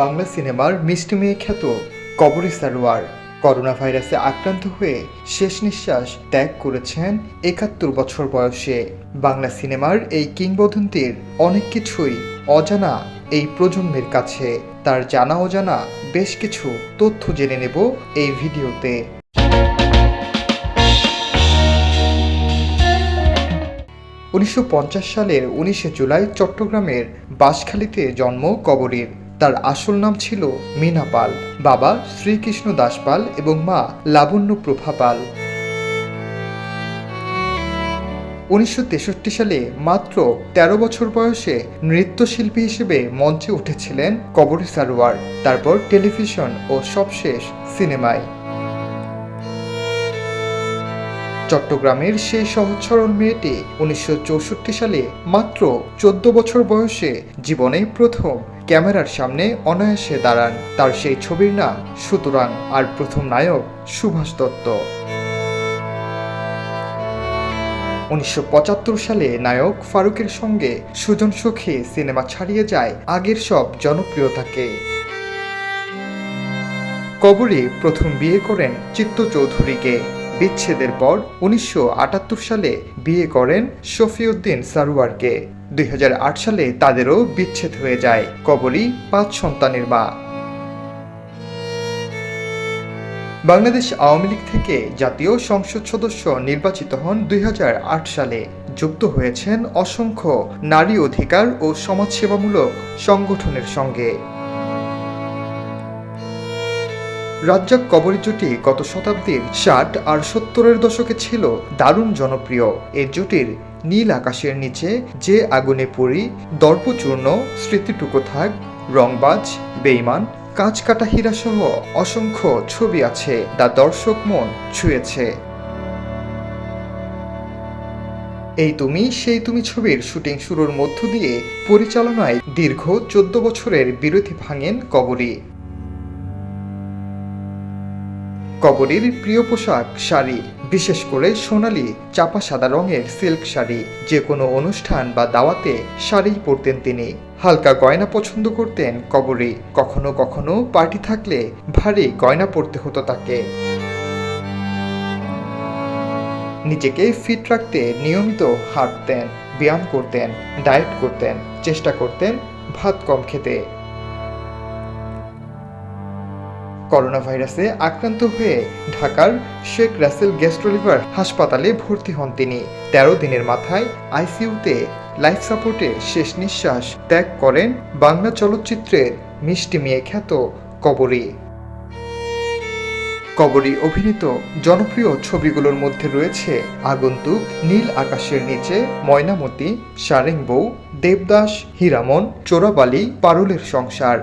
বাংলা সিনেমার মিষ্টি মেয়ে খ্যাত কবরী সারোয়ার। করোনা ভাইরাসে আক্রান্ত হয়ে শেষ নিঃশ্বাস ত্যাগ করেছেন একাত্তর বছর বয়সে। বাংলা সিনেমার এই কিংবদন্তির অনেক কিছুই অজানা এই প্রজন্মের কাছে। তার জানা অজানা বেশ কিছু তথ্য জেনে নেব এই ভিডিওতে। উনিশশো পঞ্চাশ সালের উনিশে জুলাই চট্টগ্রামের বাঁশখালীতে জন্ম কবরীর। তার আসল নাম ছিল মীনা পাল। বাবা শ্রীকৃষ্ণ দাস পাল এবং মা লাবণ্য প্রভা পাল। উনিশশো তেষট্টি সালে মাত্র ১৩ বছর বয়সে নৃত্যশিল্পী হিসেবে মঞ্চে উঠেছিলেন কবরী সারোয়ার, তারপর টেলিভিশন ও সবশেষ সিনেমায়। চট্টগ্রামের সেই সহজ সরল মেয়েটি উনিশশো চৌষট্টি সালে মাত্র চোদ্দ বছর বয়সে জীবনে প্রথম ক্যামেরার সামনে অনায়াসে দাঁড়ান। তার সেই ছবির নাম, সুতরাং আর প্রথম নায়ক সুভাষ দত্ত। উনিশশো পঁচাত্তর সালে নায়ক ফারুকের সঙ্গে সুজন সুখী সিনেমা ছাড়িয়ে যায় আগের সব জনপ্রিয়তাকে। কবরী প্রথম বিয়ে করেন চিত্ত চৌধুরীকে বিচ্ছেদের পর উনিশশো আটাত্তর সালে বিয়ে করেন শফিউদ্দিন সারোয়ারকে দুই সালে তাদেরও বিচ্ছেদ হয়ে যায় কবরী পাঁচ সন্তানের মা। বাংলাদেশ আওয়ামী লীগ থেকে জাতীয় সংসদ সদস্য নির্বাচিত হন দুই হাজার আট সালে। যুক্ত হয়েছেন অসংখ্য নারী অধিকার ও সমাজসেবামূলক সংগঠনের সঙ্গে। রাজ্জাক কবরী জুটি গত শতাব্দীর ষাট আর সত্তরের দশকে ছিল দারুণ জনপ্রিয়। এই জুটির নীল আকাশের নিচে যে আগুনে পড়ি দর্পচূর্ণ, স্মৃতিটুকু থাক, রংবাজ, বেইমান কাঁচ কাটা হীরা সহ অসংখ্য ছবি আছে যা দর্শক মন ছুঁয়েছে। এই তুমি, সেই তুমি ছবির শুটিং শুরুর মধ্য দিয়ে পরিচালনায় দীর্ঘ চোদ্দ বছরের বিরতি ভাঙেন কবরী। কবরীর প্রিয় পোশাক শাড়ি, বিশেষ করে সোনালি চাপা সাদা রঙের সিল্ক শাড়ি। যে কোনো অনুষ্ঠান বা দাওয়াতে শাড়ি পরতেন তিনি। হালকা গয়না পছন্দ করতেন কবরী। কখনো কখনো পার্টি থাকলে ভারী গয়না পরতে হতো তাকে। নিজেকে ফিট রাখতে নিয়মিত হাঁটতেন, ব্যায়াম করতেন, ডায়েট করতেন, চেষ্টা করতেন ভাত কম খেতে। করোনা ভাইরাসে আক্রান্ত হয়ে ঢাকার শেখ রাসেল গেস্ট্রোলিভার হাসপাতালে ভর্তি হন তিনি। তেরো দিনের মাথায় আইসিইউতে লাইফ সাপোর্টে শেষ নিঃশ্বাস ত্যাগ করেন বাংলা চলচ্চিত্রের মিষ্টি মেয়ে খ্যাত কবরী। কবরী অভিনীত জনপ্রিয় ছবিগুলোর মধ্যে রয়েছে আগন্তুক নীল আকাশের নিচে ময়নামতি সারেং বউ দেবদাস, হীরামন, চোরাবালি, পারুলের সংসার।